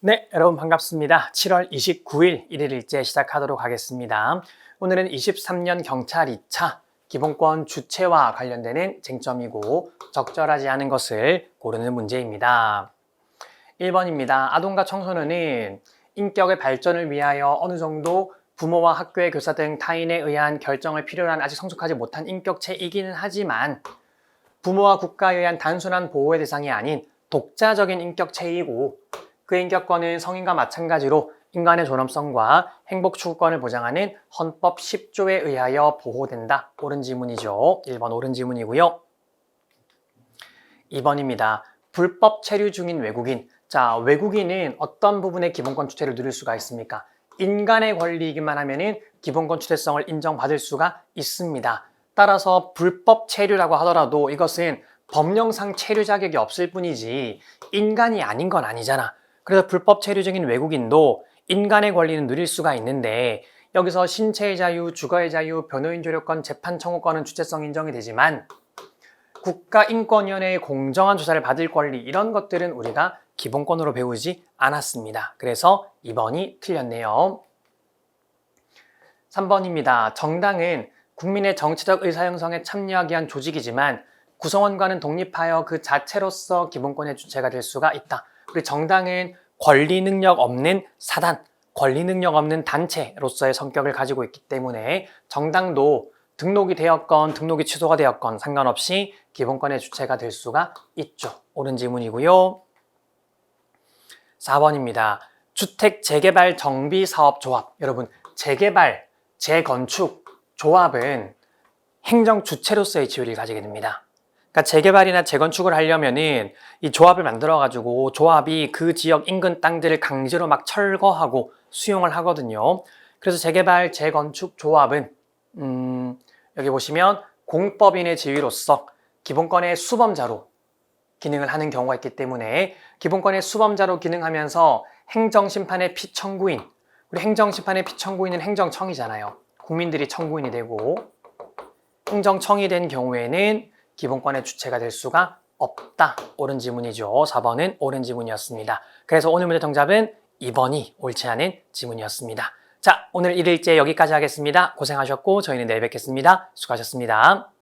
네, 여러분 반갑습니다. 7월 29일 1일 일제 시작하도록 하겠습니다. 오늘은 23년 경찰 2차 기본권 주체와 관련되는 쟁점이고 적절하지 않은 것을 고르는 문제입니다. 1번입니다. 아동과 청소년은 인격의 발전을 위하여 어느 정도 부모와 학교의 교사 등 타인에 의한 결정을 필요로 한 아직 성숙하지 못한 인격체이기는 하지만 부모와 국가에 의한 단순한 보호의 대상이 아닌 독자적인 인격체이고 그 인격권은 성인과 마찬가지로 인간의 존엄성과 행복 추구권을 보장하는 헌법 10조에 의하여 보호된다. 옳은 지문이죠. 1번 옳은 지문이고요. 2번입니다. 불법 체류 중인 외국인. 자, 외국인은 어떤 부분의 기본권 주체를 누릴 수가 있습니까? 인간의 권리이기만 하면은 기본권 주체성을 인정받을 수가 있습니다. 따라서 불법 체류라고 하더라도 이것은 법령상 체류 자격이 없을 뿐이지 인간이 아닌 건 아니잖아. 그래서 불법 체류 중인 외국인도 인간의 권리는 누릴 수가 있는데 여기서 신체의 자유, 주거의 자유, 변호인 조력권, 재판 청구권은 주체성 인정이 되지만 국가인권위원회의 공정한 조사를 받을 권리 이런 것들은 우리가 기본권으로 배우지 않았습니다. 그래서 2번이 틀렸네요. 3번입니다. 정당은 국민의 정치적 의사 형성에 참여하기 위한 조직이지만 구성원과는 독립하여 그 자체로서 기본권의 주체가 될 수가 있다. 우리 정당은 권리 능력 없는 사단, 권리 능력 없는 단체로서의 성격을 가지고 있기 때문에 정당도 등록이 되었건 등록이 취소가 되었건 상관없이 기본권의 주체가 될 수가 있죠. 옳은 지문이고요. 4번입니다. 주택 재개발 정비 사업 조합. 여러분, 재개발, 재건축 조합은 행정 주체로서의 지위를 가지게 됩니다. 그러니까 재개발이나 재건축을 하려면은 이 조합을 만들어 가지고 조합이 그 지역 인근 땅들을 강제로 막 철거하고 수용을 하거든요. 그래서 재개발 재건축 조합은 음, 여기 보시면 공법인의 지위로서 기본권의 수범자로 기능을 하는 경우가 있기 때문에 기본권의 수범자로 기능하면서 행정심판의 피청구인 우리 행정심판의 피청구인은 행정청이잖아요. 국민들이 청구인이 되고 행정청이 된 경우에는 기본권의 주체가 될 수가 없다. 옳은 지문이죠. 4번은 옳은 지문이었습니다. 그래서 오늘 문제 정답은 2번이 옳지 않은 지문이었습니다. 자, 오늘 1일째 여기까지 하겠습니다. 고생하셨고 저희는 내일 뵙겠습니다. 수고하셨습니다.